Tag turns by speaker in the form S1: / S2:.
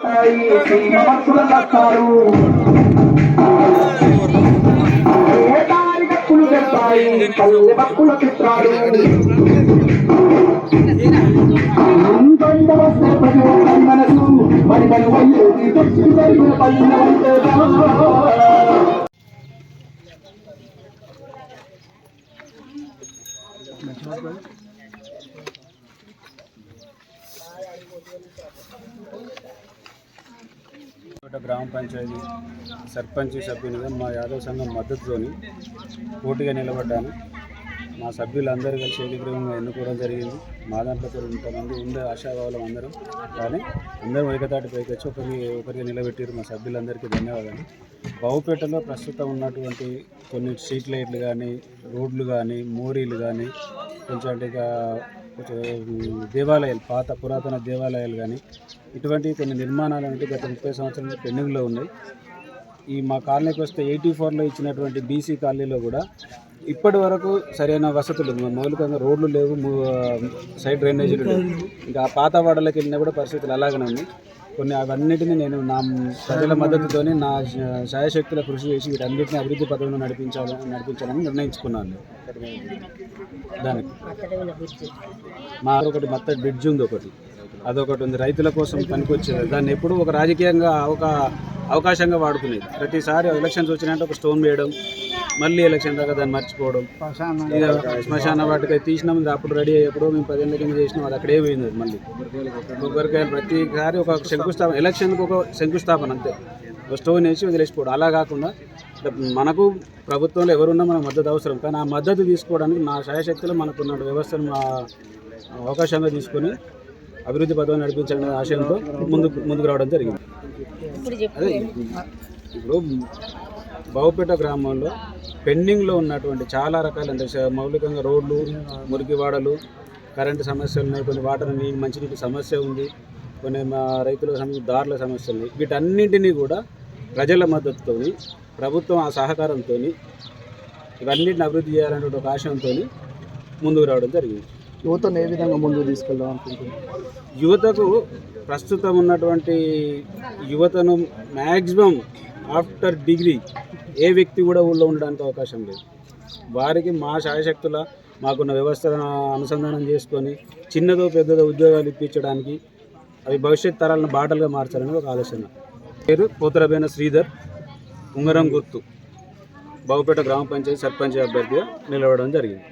S1: భక్తుల కష్టాలు భక్తులు చెప్తాయి పల్లె భక్తుల చిత్రాలు మనసు మరి
S2: కోట గ్రామ పంచాయతీ సర్పంచ్ సభ్యునిగా మా యాదవ్ సంఘం మద్దతుతోని పోటీగా నిలబడ్డాను. మా సభ్యులందరూ కలిసి ఏకగ్రీవంగా ఎన్నుకోవడం జరిగింది. మా దాంట్లో కూడా ఇంతమంది ఉండే ఆశాభావం అందరం. కానీ అందరం ఏకతాటి పైకి వచ్చి ఒకరి ఒకరికి నిలబెట్టారు మా సభ్యులందరికీ ధన్యవాదాలు. బావుపేటలో ప్రస్తుతం ఉన్నటువంటి కొన్ని స్ట్రీట్ లైట్లు కానీ రోడ్లు కానీ మోరీలు కానీ కొంచెం అంటే దేవాలయాలు పాత పురాతన దేవాలయాలు కానీ ఇటువంటి కొన్ని నిర్మాణాలు అంటే గత ముప్పై సంవత్సరాల పెండింగ్లో ఉన్నాయి. ఈ మా కాలనీకి వస్తే ఎయిటీ ఫోర్లో ఇచ్చినటువంటి బీసీ కాలనీలో కూడా ఇప్పటి వరకు సరైన వసతులు మౌలికంగా రోడ్లు లేవు సైడ్ డ్రైనేజీలు లేవు. ఇంకా ఆ పాత వాడలకు వెళ్ళినా కూడా పరిస్థితులు అలాగనే ఉన్నాయి. కొన్ని అవన్నిటిని నేను నా ప్రజల మద్దతుతోని నా శాయశక్తుల కృషి చేసి వీటన్నిటిని అభివృద్ధి పథకంలో నడిపించాలని నడిపించాలని నిర్ణయించుకున్నాను. దానికి మా ఒకటి మొత్తం బ్రిడ్జ్ ఉంది ఒకటి. అదొకటి ఉంది. రైతుల కోసం పనికొచ్చేది. దాన్ని ఎప్పుడు ఒక రాజకీయంగా ఒక అవకాశంగా వాడుకునేది. ప్రతిసారి ఎలక్షన్స్ వచ్చినట్టు ఒక స్టోన్ వేయడం మళ్ళీ ఎలక్షన్ దాకా దాన్ని మర్చిపోవడం. శ్మశాన వాటికి తీసినాం అప్పుడు రెడీ అయ్యేప్పుడు మేము పదేళ్ళ కింద చేసినాం అది అక్కడే పోయింది అది మళ్ళీ. కొబ్బరికాయలు ప్రతిసారి ఒక శంకుస్థాపన ఎలక్షన్కి ఒక శంకుస్థాపన అంతే. ఒక స్టోన్ వేసి వదిలేసిపోవడం. అలా కాకుండా మనకు ప్రభుత్వంలో ఎవరున్నా మనకు మద్దతు అవసరం. కానీ ఆ మద్దతు తీసుకోవడానికి నా శాయశక్తిలో మనకున్న వ్యవస్థను మా అవకాశంగా తీసుకొని అభివృద్ధి పథకం నడిపించాలనే ఆశయంతో ముందుకు ముందుకు రావడం జరిగింది. అదే ఇప్పుడు బావుపేట గ్రామంలో పెండింగ్లో ఉన్నటువంటి చాలా రకాల మౌలికంగా రోడ్లు మురికివాడలు కరెంటు సమస్యలు ఉన్నాయి కొన్ని వాటర్ నీళ్ళు మంచినీటి సమస్య ఉంది కొన్ని మా రైతుల సమస్య దారుల సమస్యలు వీటన్నింటినీ కూడా ప్రజల మద్దతుతోని ప్రభుత్వం ఆ సహకారంతో ఇవన్నిటిని అభివృద్ధి చేయాలనే ఒక ఆశయంతో ముందుకు రావడం జరిగింది.
S1: యువతను ఏ విధంగా ముందుకు తీసుకెళ్దాం అనుకుంటున్నాను
S2: యువతకు ప్రస్తుతం ఉన్నటువంటి యువతను మ్యాక్సిమం ఆఫ్టర్ డిగ్రీ ఏ వ్యక్తి కూడా ఊళ్ళో ఉండడానికి అవకాశం లేదు. వారికి మా శాయశక్తుల మాకున్న వ్యవస్థను అనుసంధానం చేసుకొని చిన్నదో పెద్దదో ఉద్యోగాలు ఇప్పించడానికి అవి భవిష్యత్ తరాలను బాటలుగా మార్చాలని ఒక ఆలోచన. పేరు పోతరబైన శ్రీధర్ ఉంగరం గుర్తు బావుపేట గ్రామ పంచాయతీ సర్పంచ్ అభ్యర్థిగా నిలవడం జరిగింది.